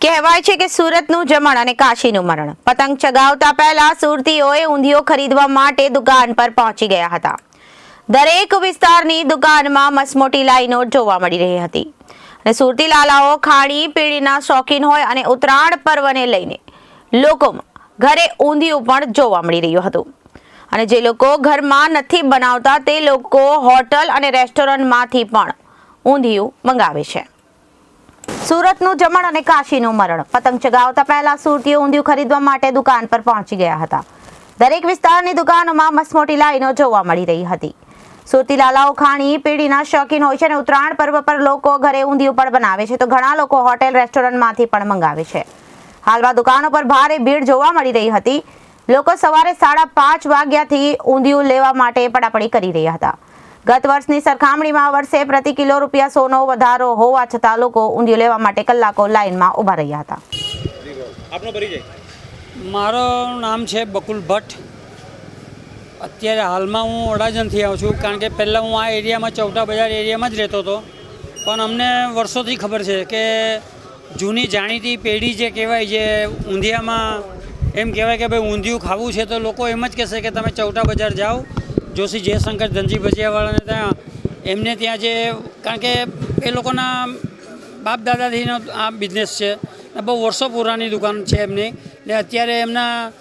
કહેવાય છે કે સુરતનું જમણ અને કાશીનું મરણ. પતંગ ચગાવતા પહેલા સુરતીઓએ ઊંધિયો ખરીદવા માટે દુકાન પર પહોંચી ગયા હતા. દરેક વિસ્તારની દુકાનમાં મસમોટી લાઈનો જોવા મળી રહી હતી. અને સુરતી લાલાઓ ખાણી પીણીના શોખીન હોય અને ઉત્તરાયણ પર્વને લઈને લોકોમાં ઘરે ઊંધિયું પણ જોવા મળી રહ્યું હતું. અને જે લોકો ઘરમાં નથી બનાવતા તે લોકો હોટલ અને રેસ્ટોરન્ટમાંથી પણ ઊંધિયું મંગાવે છે. સુરતનું જમણ અને કાશીનું મરણ. પતંગ ચગાવતા પહેલા સુરતીઓ ઊંધિયું ખરીદવા માટે દુકાન પર પહોંચી ગયા હતા. દરેક વિસ્તારની દુકાનોમાં મસમોટી લાઈનો જોવા મળી રહી હતી. સુરતી લાલાઓ ખાણી પીણીના શોખીન હોય છે અને ઉત્તરાયણ પર્વ પર લોકો ઘરે ઊંધિયું પણ બનાવે છે, તો ઘણા લોકો હોટેલ, રેસ્ટોરન્ટમાંથી પણ મંગાવે છે. હાલમાં દુકાનો પર ભારે ભીડ જોવા મળી રહી હતી. લોકો સવારે સાડા પાંચ વાગ્યાથી ઊંધિયું લેવા માટે પડાપડી કરી રહ્યા હતા. ગત વર્ષની સરખામણીમાં આ વર્ષે પ્રતિ કિલો રૂપિયા સોનો વધારો હોવા છતાં લોકો ઊંધિયું લેવા માટે કલાકો લાઇનમાં ઊભા રહ્યા હતા. આપનો પરિચય. મારું નામ છે બકુલ ભટ્ટ. અત્યારે હાલમાં હું અડાજણથી આવું છું કારણ કે પહેલાં હું આ એરિયામાં ચૌટા બજાર એરિયામાં જ રહેતો હતો. પણ અમને વર્ષોથી ખબર છે કે જૂની જાણીતી પેઢી જે કહેવાય જે ઊંધિયામાં એમ કહેવાય કે ભાઈ ઊંધિયું ખાવું છે તો લોકો એમ જ કહેશે કે તમે ચૌટા બજાર જાઓ. જોશી જયશંકર, ધનજી ભજીયાવાળાને ત્યાં એમને ત્યાં જે, કારણ કે એ લોકોના બાપ દાદાથીનો આ બિઝનેસ છે. બહુ વર્ષો પુરાની દુકાન છે એમની. ને અત્યારે એમના,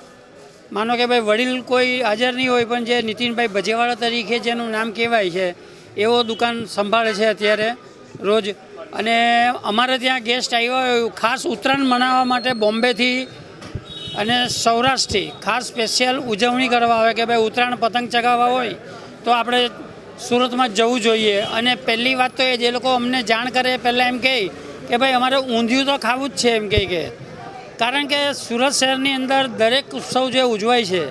માનો કે ભાઈ વડીલ કોઈ હાજર નહીં હોય, પણ જે નીતિનભાઈ ભજેવાળા તરીકે જેનું નામ કહેવાય છે, એવો દુકાન સંભાળે છે અત્યારે રોજ. અને અમારે ત્યાં ગેસ્ટ આવ્યા ખાસ ઉત્તરાયણ મનાવવા માટે બોમ્બેથી અને સૌરાષ્ટ્રથી ખાસ સ્પેશિયલ ઉજવણી કરવા આવે કે ભાઈ ઉત્તરાયણ પતંગ ચગાવવા હોય, તો આપણે સુરતમાં જવું જોઈએ. અને પહેલી વાત તો એ, જે લોકો અમને જાણ કરે પહેલાં એમ કહે કે ભાઈ અમારે ઊંધિયું તો ખાવું જ છે એમ કહે કે. કારણ કે સુરત શહેરની અંદર દરેક ઉત્સવ જે ઉજવાય છે,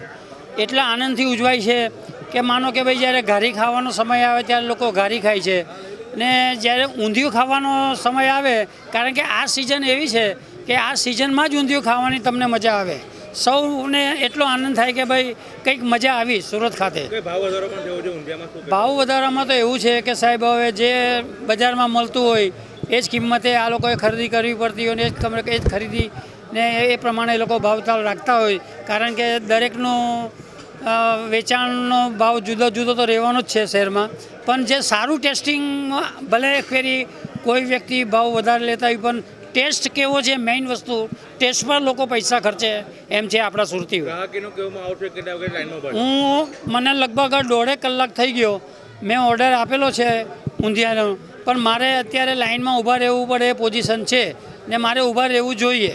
એટલા આનંદથી ઉજવાય છે કે માનો કે ભાઈ જ્યારે ઘારી ખાવાનો સમય આવે ત્યારે લોકો ઘારી ખાય છે. ને જ્યારે ઊંધિયું ખાવાનો સમય આવે, કારણ કે આ સિઝન એવી છે કે આ સિઝનમાં જ ઊંધિયું ખાવાની તમને મજા આવે. સૌને એટલો આનંદ થાય કે ભાઈ કંઈક મજા આવી સુરત ખાતે. ભાવ વધારામાં તો એવું છે કે સાહેબ હવે જે બજારમાં મળતું હોય એ જ કિંમતે આ લોકોએ ખરીદી કરવી પડતી હોય ને એ જ કમ- એ જ ખરીદી ને એ પ્રમાણે એ લોકો ભાવતાલ રાખતા હોય. કારણ કે દરેકનું વેચાણનો ભાવ જુદો જુદો તો રહેવાનો જ છે શહેરમાં. પણ જે સારું ટેસ્ટિંગ ભલે ફેરી કોઈ વ્યક્તિ ભાવ વધારે લેતા હોય પણ ટેસ્ટ કેવો છે મેઇન વસ્તુ ટેસ્ટ પર લોકો પૈસા ખર્ચે એમ છે આપણા સુરતીઓ પડે હું મને લગભગ દોઢેક કલાક થઈ ગયો. મેં ઓર્ડર આપેલો છે ઊંધિયાનો. પણ મારે અત્યારે લાઇનમાં ઊભા રહેવું પડે એ પોઝિશન છે ને મારે ઊભા રહેવું જોઈએ.